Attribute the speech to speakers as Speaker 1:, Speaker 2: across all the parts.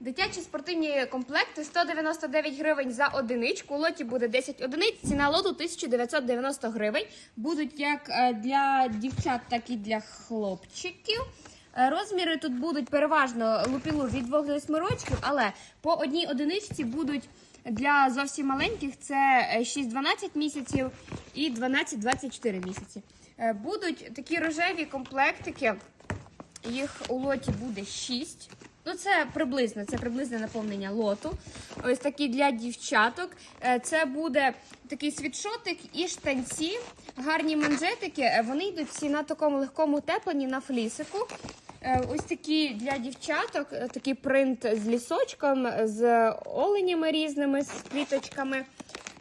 Speaker 1: Дитячі спортивні комплекти 199 гривень за одиничку. У лоті буде 10 одиниць. Ціна лоту 1990 гривень. Будуть як е, для дівчат, так і для хлопчиків. Е, Розміри тут будуть переважно лупілу від 2 до 8 років, але по одній одиничці будуть для зовсім маленьких це е, 6-12 місяців і 12-24 місяці. Е, Будуть такі рожеві комплектики. Їх у лоті буде 6. Ну, це приблизно, це приблизне наповнення лоту. Ось такі для дівчаток. Е, Це буде такий світшотик і штанці, гарні манжетики. Е, Вони йдуть всі на такому легкому тепленні на флісику. Е, Ось такі для дівчаток, такий принт з лісочком, з оленями різними, з квіточками.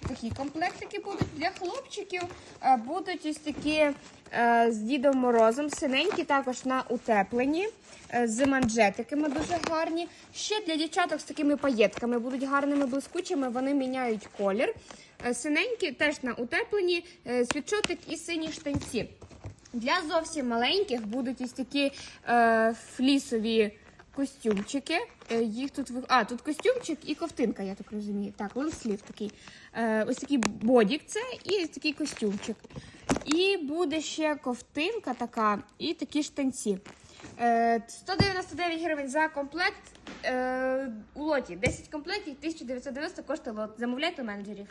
Speaker 1: Такі комплектики будуть для хлопчиків. Е, Будуть ось такі е, з Дідом Морозом, синенькі також на утепленні, е, з манжетиками дуже гарні. Ще для дівчаток з такими паєтками будуть гарними блискучими, вони міняють колір. Синенькі теж на утепленні, світшотик і сині штанці. Для зовсім маленьких будуть ось такі флісові костюмчики. Е, їх тут а, тут костюмчик і ковтинка, я так розумію. Так, лонслів такий. Е, ось такий бодік це і ось такий костюмчик. І буде ще ковтинка така, і такі штанці. Е, 199 гривень за комплект. Е, у лоті 10 комплектів, 1990 коштує лот. Замовляйте у менеджерів.